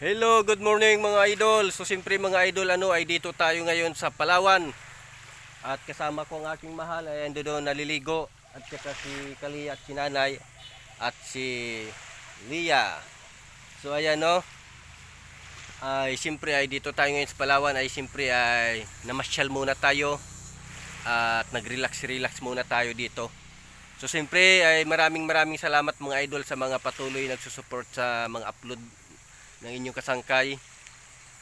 Hello, good morning mga idol. So siyempre mga idol, ano ay dito tayo ngayon sa Palawan. At kasama ko ang aking mahal ay ando doon naliligo at saka si Kali at si Nanay at si Lia. So ayan no. Ay siyempre ay dito tayo ngayon sa Palawan ay siyempre ay namasyal muna tayo at nag-relax-relax muna tayo dito. So siyempre ay maraming maraming salamat mga idol sa mga patuloy nagsusupport sa mga upload ng inyong kasangkay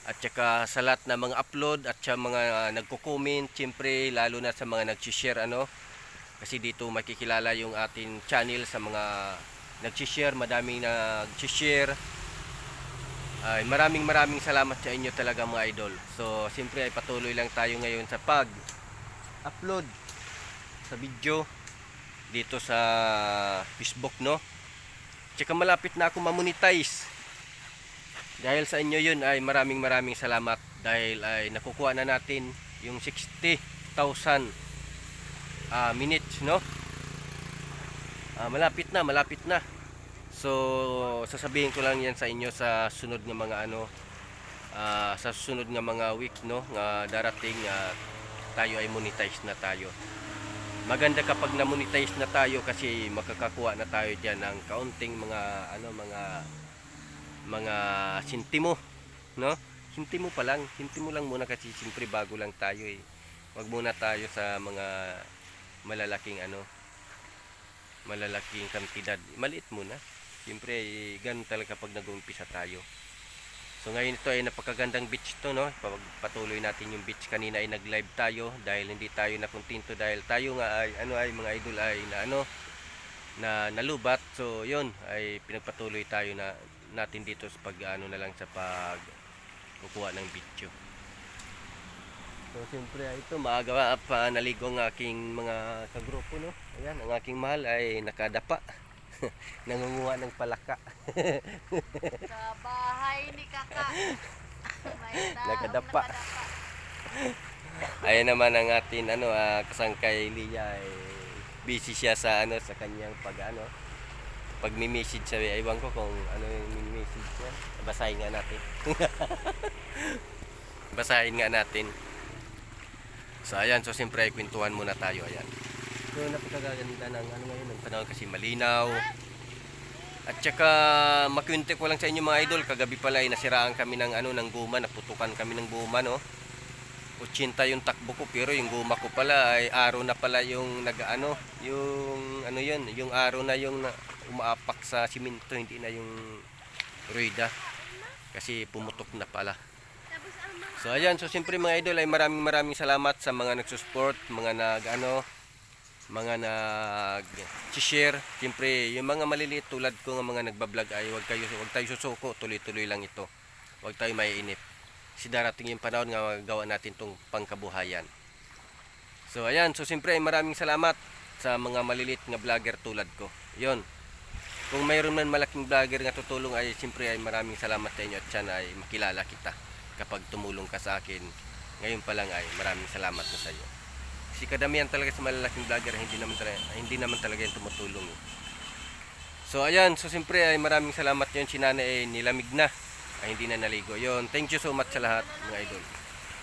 at saka sa lahat ng mga upload at sa mga uh, nagko-comment siyempre lalo na sa mga nag-share ano. Kasi dito makikilala yung ating channel sa mga nag-share madaming nag-share. Ay maraming maraming salamat sa inyo talaga mga idol. So siyempre ay patuloy lang tayo ngayon sa pag upload sa video dito sa Facebook no? Tsaka malapit na ako mamonetize dahil sa inyo yun ay maraming maraming salamat dahil ay nakukuha na natin yung 60,000 ah, minutes no? Ah, malapit na malapit na. So sasabihin ko lang yan sa inyo sa sunod ng mga ano ah, sa sunod ng mga week no? Nga darating ah, tayo ay monetize na tayo. Maganda kapag na-monetize na tayo kasi makakakuha na tayo diyan ng kaunting mga ano mga mga sintimo, no? Sintimo pa lang, sintimo lang muna kasi siyempre bago lang tayo eh. Wag muna tayo sa mga malalaking ano, malalaking kantidad. Maliit muna. Siyempre, eh, ganun talaga pag nag-uumpisa tayo. So ngayon ito ay napakagandang beach to no. Patuloy natin yung beach kanina ay nag-live tayo dahil hindi tayo nakuntinto dahil tayo nga ay ano ay mga idol ay na ano na nalubat. So yun ay pinagpatuloy tayo na natin dito sa pag ano na lang sa pag kukuha ng video. So siyempre ay ito maaga pa naligo ang aking mga kagrupo no. Ayan ang aking mahal ay nakadapa. Nangunguha ng palaka. Sa bahay ni Kaka. Nakadapa. Ayan naman ang atin ano ah, kasangkay Lia ay busy siya sa ano sa kanyang pag ano pag message sa ewan ko kung ano yung message niya. Basahin nga natin. Basahin nga natin. So ayan, so siyempre kwentuhan muna tayo ayan. So napakaganda ng ano ngayon, ng panahon kasi malinaw. At saka makwente ko lang sa inyo mga idol, kagabi pala ay nasiraan kami ng ano ng guma, naputukan kami ng guma no. 80 yung takbo ko pero yung guma ko pala ay araw na pala yung nag-ano, yung ano yun, yung araw na yung na, umaapak sa simento, hindi na yung ruida. Kasi pumutok na pala. So ayan, so siyempre mga idol ay maraming maraming salamat sa mga nagsusupport, mga nag ano, mga nag share Siyempre, yung mga maliliit tulad ko ng mga nagbablog ay wag kayo wag tayo susuko, tuloy-tuloy lang ito. Wag tayo maiinip. Kasi darating yung panahon nga magawa natin tong pangkabuhayan. So ayan, so siyempre ay maraming salamat sa mga maliliit nga vlogger tulad ko. 'Yon. Kung mayroon man malaking vlogger nga tutulong ay siyempre ay maraming salamat sa inyo at sana ay makilala kita kapag tumulong ka sa akin. Ngayon pa lang ay maraming salamat na sa iyo. Kasi kadamihan talaga sa malalaking vlogger hindi naman talaga, hindi naman talaga yung tumutulong. Eh. So ayan, so siyempre ay maraming salamat yun. Si Nana ay nilamig na. Ay hindi na naligo. Yun, thank you so much sa lahat mga idol.